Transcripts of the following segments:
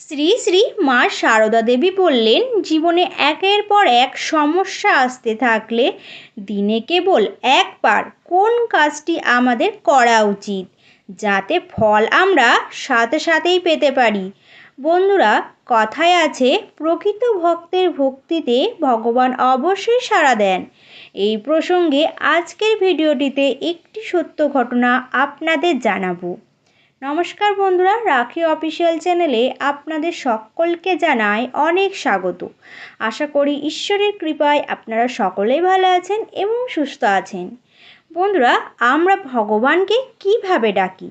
শ্রী শ্রী মা সারদা দেবী বললেন, জীবনে একের পর এক সমস্যা আসতে থাকলে দিনে কেবল একবার কোন কাজটি আমাদের করা উচিত, যাতে ফল আমরা সাথে সাথেই পেতে পারি। বন্ধুরা, কথায় আছে, প্রকৃত ভক্তের ভক্তিতে ভগবান অবশ্যই সাড়া দেন। এই প্রসঙ্গে আজকের ভিডিওটিতে একটি সত্য ঘটনা আপনাদের জানাব। নমস্কার বন্ধুরা, রাখি অফিসিয়াল চ্যানেলে আপনাদের সকলকে জানাই অনেক স্বাগত। আশা করি ঈশ্বরের কৃপায় আপনারা সকলেই ভালো আছেন এবং সুস্থ আছেন। বন্ধুরা, আমরা ভগবানকে কীভাবে ডাকি?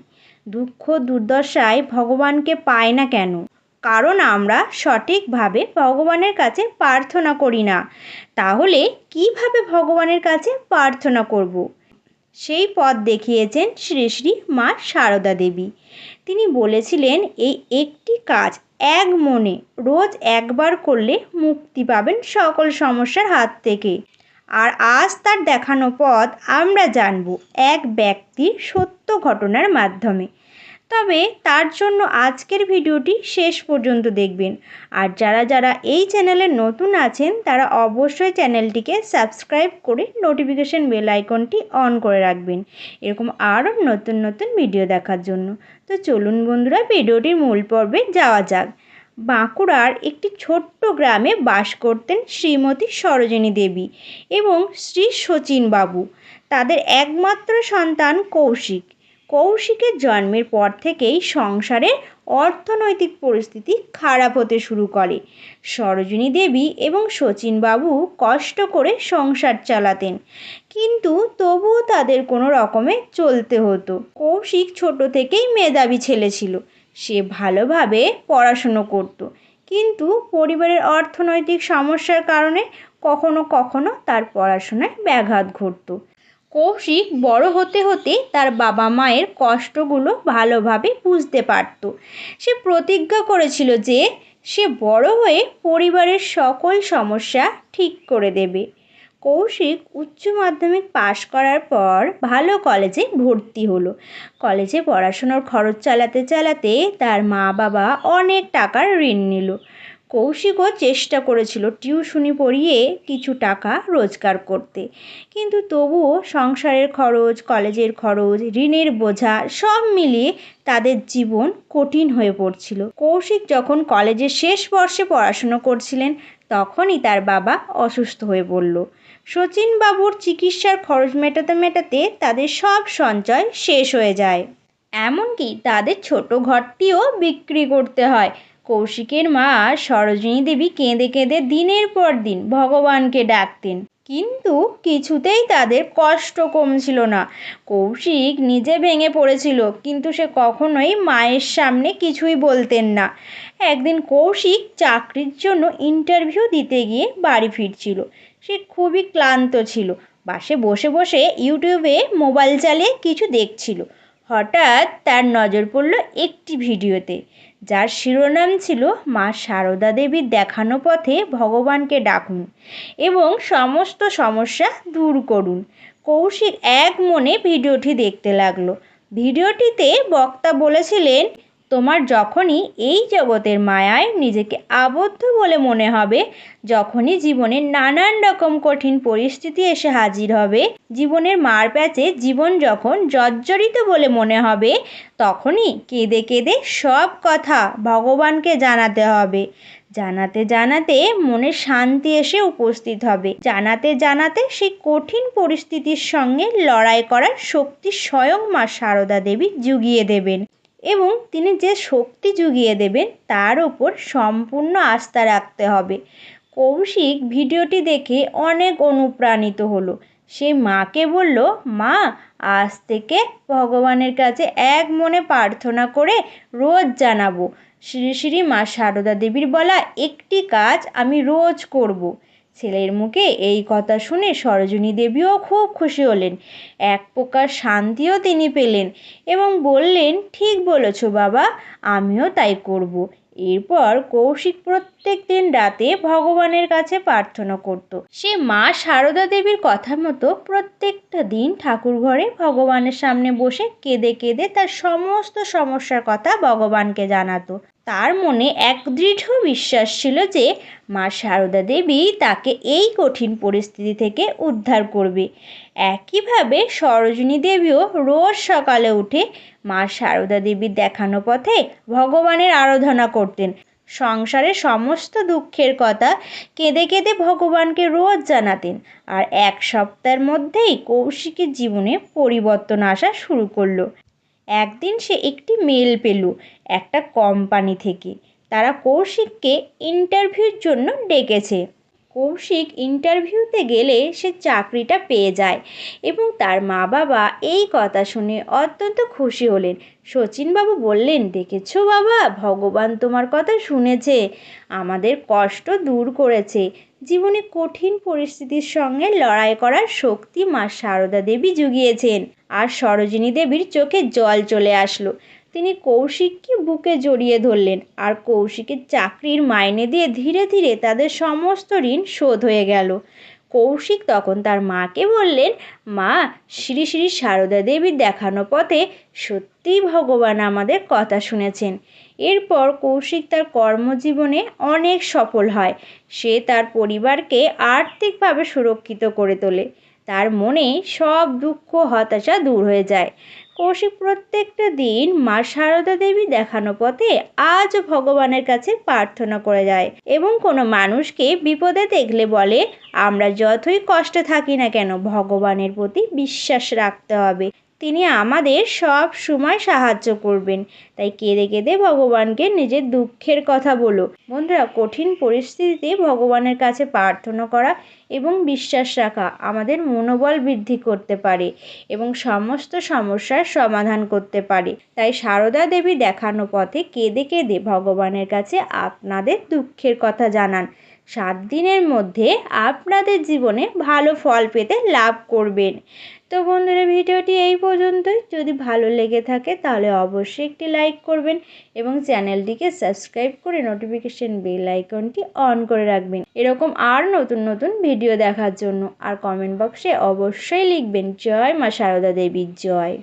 দুঃখ, দুর্দশায় ভগবানকে পাই না কেন? কারণ আমরা সঠিকভাবে ভগবানের কাছে প্রার্থনা করি না। তাহলে কীভাবে ভগবানের কাছে প্রার্থনা করব। সেই পথ দেখিয়েছেন শ্রী শ্রী মা সারদা দেবী। তিনি বলেছিলেন, এই একটি কাজ এক মনে রোজ একবার করলে মুক্তি পাবেন সকল সমস্যার হাত থেকে। আর আজ তার দেখানো পথ আমরা জানব এক ব্যক্তির সত্য ঘটনার মাধ্যমে। তবে তার জন্য আজকের ভিডিওটি শেষ পর্যন্ত দেখবেন। আর যারা যারা এই চ্যানেলে নতুন আছেন, তারা অবশ্যই চ্যানেলটিকে সাবস্ক্রাইব করে নোটিফিকেশান বেল আইকনটি অন করে রাখবেন। এরকম আরও নতুন নতুন ভিডিও দেখার জন্য। তো চলুন বন্ধুরা, ভিডিওটির মূল পর্বে যাওয়া যাক। বাঁকুড়ার একটি ছোট্ট গ্রামে বাস করতেন শ্রীমতী সরোজিনী দেবী এবং শ্রী শচীন বাবু। তাদের একমাত্র সন্তান কৌশিক। কৌশিকের জন্মের পর থেকেই সংসারের অর্থনৈতিক পরিস্থিতি খারাপ হতে শুরু করে। সরোজিনী দেবী এবং শচীনবাবু কষ্ট করে সংসার চালাতেন, কিন্তু তবুও তাদের কোনো রকমে চলতে হতো। কৌশিক ছোট থেকেই মেধাবী ছেলে ছিল, সে ভালোভাবে পড়াশুনো করত, কিন্তু পরিবারের অর্থনৈতিক সমস্যার কারণে কখনো কখনো তার পড়াশোনায় ব্যাঘাত ঘটত। কৌশিক বড় হতে হতে তার বাবা মায়ের কষ্টগুলো ভালোভাবে বুঝতে পারত। সে প্রতিজ্ঞা করেছিল যে সে বড় হয়ে পরিবারের সকল সমস্যা ঠিক করে দেবে। কৌশিক উচ্চ মাধ্যমিক পাশ করার পর ভালো কলেজে ভর্তি হলো। কলেজে পড়াশোনার খরচ চালাতে চালাতে তার মা বাবা অনেক টাকার ঋণ নিল। কৌশিকও চেষ্টা করেছিল টিউশনি পড়িয়ে কিছু টাকা রোজগার করতে। কিন্তু তবুও সংসারের খরচ, কলেজের খরচ, ঋণের বোঝা সব মিলিয়ে তাদের জীবন কঠিন হয়ে পড়ছিল। কৌশিক যখন কলেজের শেষ বর্ষে পড়াশুনো করছিলেন, তখনই তার বাবা অসুস্থ হয়ে পড়ল। শচীনবাবুর চিকিৎসার খরচ মেটাতে মেটাতে তাদের সব সঞ্চয় শেষ হয়ে যায়। এমনকি তাদের ছোট ঘরটিও বিক্রি করতে হয়। কৌশিকের মা সরোজিনী দেবী কেঁদে কেঁদে দিনের পর দিন ভগবানকে ডাকতেন। কিন্তু কিছুতেই তাদের কষ্ট কমছিল না। কৌশিক নিজে ভেঙে পড়েছিল, কিন্তু সে কখনোই মায়ের সামনে কিছুই বলতেন না। একদিন কৌশিক চাকরির জন্য ইন্টারভিউ দিতে গিয়ে বাড়ি ফিরছিল। সে খুবই ক্লান্ত ছিল, বাসে বসে বসে ইউটিউবে মোবাইল চালিয়ে কিছু দেখছিল। হঠাৎ তার নজর পড়ল একটি ভিডিওতে। যার শিরোনাম ছিল, মা সারদা দেবীর দেখানো পথে ভগবানকে ডাকুন এবং সমস্ত সমস্যা দূর করুন। কৌশিক এক মনে ভিডিওটি দেখতে লাগল। ভিডিওটিতে বক্তা বলেছিলেন তোমার যখনই এই জগতের মায়ায় নিজেকে আবদ্ধ বলে মনে হবে, যখনই জীবনের নানান রকম কঠিন পরিস্থিতি এসে হাজির হবে, জীবনের মার প্যাচে জীবন যখন জর্জরিত বলে মনে হবে, তখনই কেঁদে কেঁদে সব কথা ভগবানকে জানাতে হবে। জানাতে জানাতে মনে শান্তি এসে উপস্থিত হবে। জানাতে জানাতে সেই কঠিন পরিস্থিতির সঙ্গে লড়াই করার শক্তি স্বয়ং মা সারদা দেবী জুগিয়ে দেবেন। এবং তিনি যে শক্তি জুগিয়ে দেবেন, তার ওপর সম্পূর্ণ আস্থা রাখতে হবে। কৌশিক ভিডিওটি দেখে অনেক অনুপ্রাণিত হলো। সে মাকে বলল, মা, আজ থেকে ভগবানের কাছে এক মনে প্রার্থনা করে রোজ জানাব। শ্রী শ্রী মা সারদা দেবীর বলা একটি কাজ আমি রোজ করব। ছেলের মুখে এই কথা শুনে সরোজিনী দেবীও খুব খুশি হলেন। এক প্রকার শান্তিও তিনি পেলেন এবং বললেন, ঠিক বলেছ বাবা, আমিও তাই করব। এরপর কৌশিক প্রত্যেক দিন রাতে ভগবানের কাছে প্রার্থনা করত। সে মা সারদা দেবীর কথা মতো প্রত্যেকটা দিন ঠাকুর ঘরে ভগবানের সামনে বসে কেঁদে কেঁদে তার সমস্ত সমস্যার কথা ভগবানকে জানাতো। তার মনে এক দৃঢ় বিশ্বাস ছিল যে মা সারদা দেবী তাকে এই কঠিন পরিস্থিতি থেকে উদ্ধার করবে। একইভাবে সরোজিনী দেবীও রোজ সকালে উঠে মা সারদা দেবীর দেখানো পথে ভগবানের আরাধনা করতেন। সংসারের সমস্ত দুঃখের কথা কেঁদে কেঁদে ভগবানকে রোজ জানাতেন আর এক সপ্তাহের মধ্যেই কৌশিকের জীবনে পরিবর্তন আসা শুরু করল। একদিন সে একটি মেল পেল একটা কোম্পানি থেকে। তারা কৌশিককে ইন্টারভিউর জন্য ডেকেছে। কৌশিক ইন্টারভিউতে গেলে সে চাকরিটা পেয়ে যায় এবং তার মা বাবা এই কথা শুনে অত্যন্ত খুশি হলেন। শচীনবাবু বললেন, দেখেছ বাবা, ভগবান তোমার কথা শুনেছে, আমাদের কষ্ট দূর করেছে। জীবনে কঠিন পরিস্থিতির সঙ্গে লড়াই করার শক্তি মা সারদা দেবী জুগিয়েছেন। আর সরোজিনী দেবীর চোখে জল চলে আসলো। তিনি কৌশিককে বুকে জড়িয়ে ধরলেন আর কৌশিকের চাকরির মাইনে দিয়ে ধীরে ধীরে তাদের সমস্ত ঋণ শোধ হয়ে গেল। কৌশিক তখন তার মাকে বললেন, মা, শ্রী শ্রী সারদা দেবীর দেখানো পথে সত্যিই ভগবান আমাদের কথা শুনেছেন। এরপর কৌশিক তার কর্মজীবনে অনেক সফল হয়। সে তার পরিবারকে আর্থিকভাবে সুরক্ষিত করে তোলে। তার মনে সব দুঃখ হতাশা দূর হয়ে যায়। কৌশিক প্রত্যেকটা দিন মা সারদা দেবী দেখানো পথে আজ ভগবানের কাছে প্রার্থনা করে যায় এবং কোনো মানুষকে বিপদে দেখলে বলে, আমরা যতই কষ্টে থাকি না কেন, ভগবানের প্রতি বিশ্বাস রাখতে হবে। তিনি আমাদের সব সময় সাহায্য করবেন। তাই কেঁদে কেঁদে ভগবানকে নিজের দুঃখের কথা বলো। বন্ধুরা, কঠিন পরিস্থিতিতে ভগবানের কাছে প্রার্থনা করা এবং বিশ্বাস রাখা আমাদের মনোবল বৃদ্ধি করতে পারে এবং সমস্ত সমস্যার সমাধান করতে পারে। তাই সারদা দেবী দেখানো পথে কেঁদে কেঁদে ভগবানের কাছে আপনাদের দুঃখের কথা জানান। সাত দিনের মধ্যে আপনাদের জীবনে ভালো ফল পেতে লাভ করবেন। তো বন্ধুরা, ভিডিওটি এই পর্যন্তই। যদি ভালো লেগে থাকে তাহলে অবশ্যই একটি লাইক করবেন এবং চ্যানেলটিকে সাবস্ক্রাইব করে নোটিফিকেশন বেল আইকনটি অন করে রাখবেন। এরকম আর নতুন নতুন ভিডিও দেখার জন্য আর কমেন্ট বক্সে অবশ্যই লিখবেন, জয় মা সারদা দেবীর জয়।